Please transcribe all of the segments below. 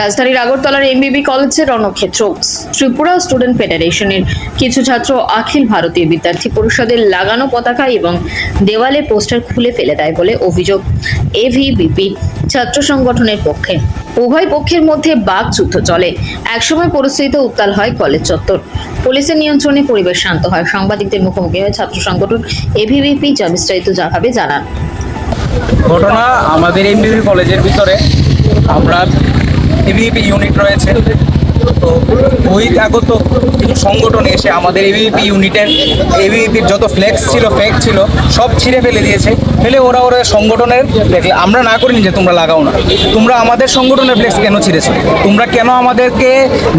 রাজধানীর আগরতলার এমবিবি কলেজের রণক্ষেত্র। ত্রিপুরা স্টুডেন্ট ফেডারেশনের কিছু ছাত্র অখিল ভারতীয় বিদ্যার্থী পরিষদের লাগানো পতাকা এবং দেওয়ালে পোস্টার খুলে ফেলে দেয় বলে অভিযোগ এভিবিপি ছাত্র সংগঠনের পক্ষে। উভয় পক্ষের মধ্যে বাকযুদ্ধ চলে। একসময় পরিস্থিতিতে উত্তাল হয় কলেজ চত্বর। পুলিশের নিয়ন্ত্রণে পরিবেশ শান্ত হয়। সাংবাদিকদের মুখোমুখি হয়ে ছাত্র সংগঠন এভিবিপি বিস্তারিত জানাবে জানান। ঘটনা আমাদের এমবিবি কলেজের ভিতরে। আমরা এবিপি ইউনিট রয়েছে। তো ওই আগত কিছু সংগঠন এসে আমাদের এবিপি ইউনিটের এবিপির যত ফ্লেক্স ছিল ফেক ছিল, সব ছিঁড়ে ফেলে দিয়েছে। ফেলে ওরা ওরা সংগঠনের দেখলে আমরা না করিনি যে তোমরা লাগাও না। তোমরা আমাদের সংগঠনের ফ্লেক্স কেন ছিঁড়েছো? তোমরা কেন আমাদেরকে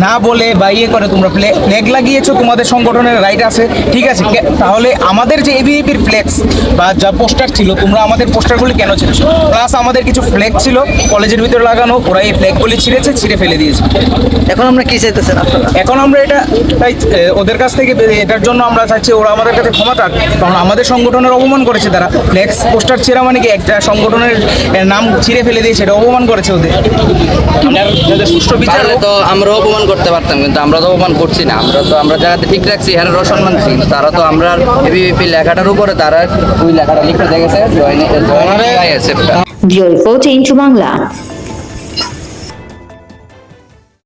না বলে বা ইয়ে করে তোমরা ফ্ল্যাগ লাগিয়েছো? তোমাদের সংগঠনের রাইট আছে। ঠিক আছে তাহলে আমাদের যে এবিপির ফ্লেক্স বা যা পোস্টার ছিল, তোমরা আমাদের পোস্টারগুলি কেন ছিঁড়েছো? প্লাস আমাদের কিছু ফ্ল্যাগ ছিল কলেজের ভিতরে লাগানো, ওরা এই ফ্ল্যাগগুলি ছিঁড়েছে ছিঁড়ে ফেলে দিয়েছে। এখন আমরা কি চাইতেছেন আপনারা? এখন আমরা এটা তাই ওদের কাছ থেকে এটার জন্য আমরা চাচ্ছি ওরা আমাদের কাছে ক্ষমা চাক। কারণ আমাদের সংগঠনের অপমান করেছে তারা। ফ্লেক্স পোস্টার ছেঁড়া মানে কি একটা সংগঠনের নাম ছিঁড়ে ফেলে দিয়েছে এটা অপমান করেছে ওদের। সুষ্ঠু বিচার তো আমরা অপমান করতে পারতাম কিন্তু আমরা তো অপমান করছি না। আমরা তো আমরা জায়গাতে ঠিক রাখছি হ্যাঁ দিচ্ছি কিন্তু তারা তো আমরা এবিপি লেখাটার উপরে তারা ওই লেখাটা লিখে দেখেছে join join report into Bangla.